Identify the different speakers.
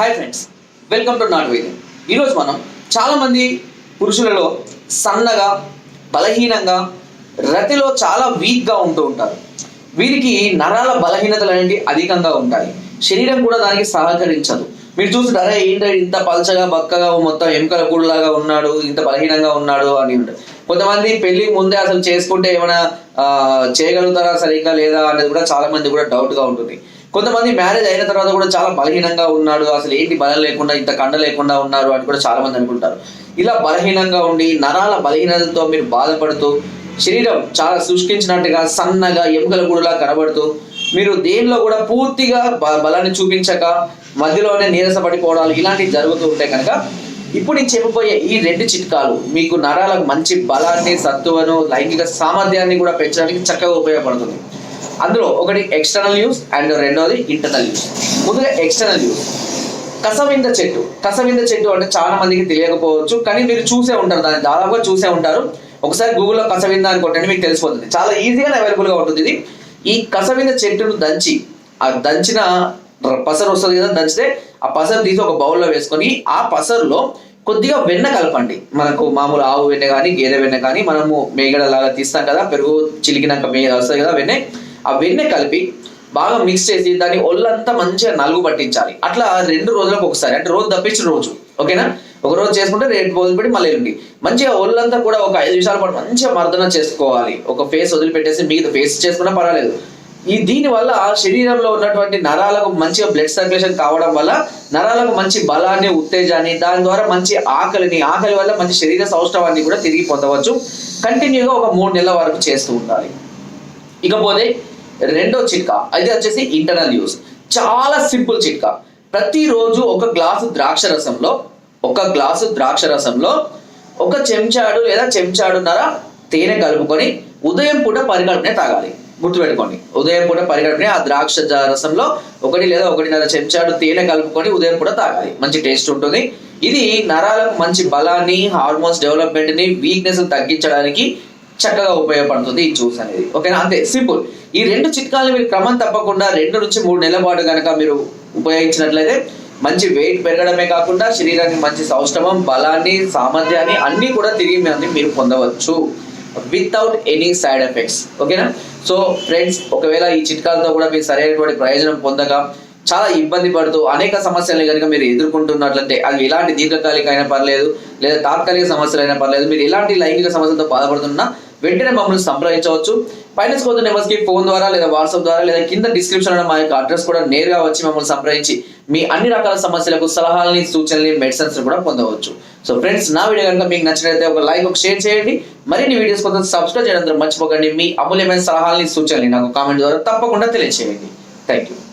Speaker 1: Hi friends welcome to నాట్ వైద్యం ఈరోజు మనం చాలామంది పురుషులలో సన్నగా బలహీనంగా రతిలో చాలా వీక్గా ఉంటూ ఉంటారు. వీరికి నరాల బలహీనతలు అనేవి అధికంగా ఉంటాయి. శరీరం కూడా దానికి సహకరించదు. మీరు చూస్తుంటారా ఏంటంటే ఇంత పలచగా బక్కగా మొత్తం ఎముకల కూడలాగా ఉన్నాడు ఇంత బలహీనంగా ఉన్నాడు అని ఉంటారు. కొంతమంది పెళ్ళి ముందే అసలు చేసుకుంటే ఏమైనా చేయగలుగుతారా సరిగ్గా లేదా అనేది కూడా చాలా మంది కూడా డౌట్గా ఉంటుంది. కొంతమంది మ్యారేజ్ అయిన తర్వాత కూడా చాలా బలహీనంగా ఉన్నాడు అసలు ఏంటి బలం లేకుండా ఇంత కండ లేకుండా ఉన్నారు అని కూడా చాలా మంది అనుకుంటారు. ఇలా బలహీనంగా ఉండి నరాల బలహీనతతో మీరు బాధపడుతూ శరీరం చాలా శుష్కించినట్టుగా సన్నగా ఎముకల గుడిలా కనబడుతూ మీరు దేనిలో కూడా పూర్తిగా బ- బలాన్ని చూపించక మధ్యలోనే నీరసపడిపోవడాలు ఇలాంటివి జరుగుతూ ఉంటాయి కనుక ఇప్పుడు నేను చెప్పబోయే ఈ రెండు చిట్కాలు మీకు నరాలకు మంచి బలాన్ని సత్తువను లైంగిక సామర్థ్యాన్ని కూడా పెంచడానికి చక్కగా ఉపయోగపడుతుంది. అందులో ఒకటి ఎక్స్టర్నల్ యూస్ అండ్ రెండోది ఇంటర్నల్ యూస్ ముందుగా ఎక్స్టర్నల్ యూస్ కసవింద చెట్టు. కసవింద చెట్టు అంటే చాలా మందికి తెలియకపోవచ్చు కానీ మీరు చూసే ఉంటారు దాన్ని దాదాపుగా చూసే ఉంటారు. ఒకసారి గూగుల్లో కసవింద అని కొట్టండి మీకు తెలిసిపోతుంది. చాలా ఈజీగా అవైలబుల్గా ఉంటుంది ఇది. ఈ కసవింద చెట్టును దంచి ఆ దంచిన పసరు వస్తుంది కదా దంచితే ఆ పసరు తీసి ఒక బౌల్లో వేసుకొని ఆ పసరులో కొద్దిగా వెన్న కలపండి. మనకు మామూలు ఆవు వెన్న కానీ గేదె వెన్న కానీ మనము మేగడలాగా తీస్తాం కదా పెరుగు చిలికినాక మే వస్తుంది కదా వెన్నె. ఆ వెన్నె కలిపి బాగా మిక్స్ చేసి దాన్ని ఒళ్ళంతా మంచిగా నలుగు పట్టించాలి. అట్లా రెండు రోజులకు ఒకసారి అంటే రోజు తప్పించిన రోజు. ఓకేనా? ఒక రోజు చేసుకుంటే రెండు రోజులు పెట్టి మళ్ళీ ఎల్లుండి మంచిగా ఒళ్ళంతా కూడా ఒక ఐదు నిమిషాల పాటు మంచిగా మర్దన చేసుకోవాలి. ఒక ఫేస్ వదిలిపెట్టేసి మిగతా ఫేస్ చేసుకున్నా పర్వాలేదు. ఈ దీని వల్ల శరీరంలో ఉన్నటువంటి నరాలకు మంచిగా బ్లడ్ సర్క్యులేషన్ కావడం వల్ల నరాలకు మంచి బలాన్ని ఉత్తేజాన్ని దాని ద్వారా మంచి ఆకలిని ఆకలి వల్ల మంచి శరీర సౌష్ఠవాన్ని కూడా తిరిగి పొందవచ్చు. కంటిన్యూగా ఒక మూడు నెలల వరకు చేస్తూ ఉండాలి. ఇకపోతే రెండో చిట్కా అది వచ్చేసి ఇంటర్నల్ యూస్ చాలా సింపుల్ చిట్కా. ప్రతిరోజు ఒక గ్లాసు ద్రాక్ష రసంలో ఒక గ్లాసు ద్రాక్ష రసంలో ఒక చెంచాడు లేదా చెంచాడున్నర తేనె కలుపుకొని ఉదయం పూట పరిగడుపునే తాగాలి. గుర్తుపెట్టుకోండి. ఉదయం పూట పరిగడుపునే ఆ ద్రాక్ష రసంలో ఒకటి లేదా ఒకటిన్నర చెంచాడు తేనె కలుపుకొని ఉదయం పూట తాగాలి. మంచి టేస్ట్ ఉంటుంది. ఇది నరాలకు మంచి బలాన్ని హార్మోన్స్ డెవలప్మెంట్ని వీక్నెస్ తగ్గించడానికి చక్కగా ఉపయోగపడుతుంది ఈ జ్యూస్ అనేది. ఓకేనా? అంతే సింపుల్. ఈ రెండు చిట్కాలు మీరు క్రమం తప్పకుండా రెండు నుంచి మూడు నెలల పాటు కనుక మీరు ఉపయోగించినట్లయితే మంచి వెయిట్ పెరగడమే కాకుండా శరీరానికి మంచి సౌష్ఠవం బలాన్ని సామర్థ్యాన్ని అన్ని కూడా తిరిగి మీరు పొందవచ్చు. వితౌట్ ఎనీ సైడ్ ఎఫెక్ట్స్ ఓకేనా? సో ఫ్రెండ్స్ ఒకవేళ ఈ చిట్కాలతో కూడా మీరు సరైనటువంటి ప్రయోజనం పొందక చాలా ఇబ్బంది పడుతూ అనేక సమస్యలను కనుక మీరు ఎదుర్కొంటున్నట్లయితే అది ఎలాంటి దీర్ఘకాలిక అయినా పర్లేదు లేదా తాత్కాలిక సమస్యలు అయినా పర్లేదు మీరు ఎలాంటి లైంగిక సమస్యలతో బాధపడుతున్నా వెంటనే మమ్మల్ని సంప్రదించవచ్చు. పైన స్కోర్ నెంబర్స్కి ఫోన్ ద్వారా లేదా వాట్సాప్ ద్వారా లేదా కింద డిస్క్రిప్షన్ మా యొక్క అడ్రస్ కూడా నేరుగా వచ్చి మమ్మల్ని సంప్రదించి మీ అన్ని రకాల సమస్యలకు సలహాలని సూచనలు మెడిసిన్స్ కూడా పొందవచ్చు. సో ఫ్రెండ్స్ నా వీడియో కనుక మీకు నచ్చినట్లయితే ఒక లైక్ ఒక షేర్ చేయండి. మరిన్ని వీడియోస్ కోసం సబ్స్క్రైబ్ చేయడం మర్చిపోకండి. మీ అమూల్యమైన సలహాలని సూచనలు నాకు కామెంట్ ద్వారా తప్పకుండా తెలియజేయండి థ్యాంక్ యూ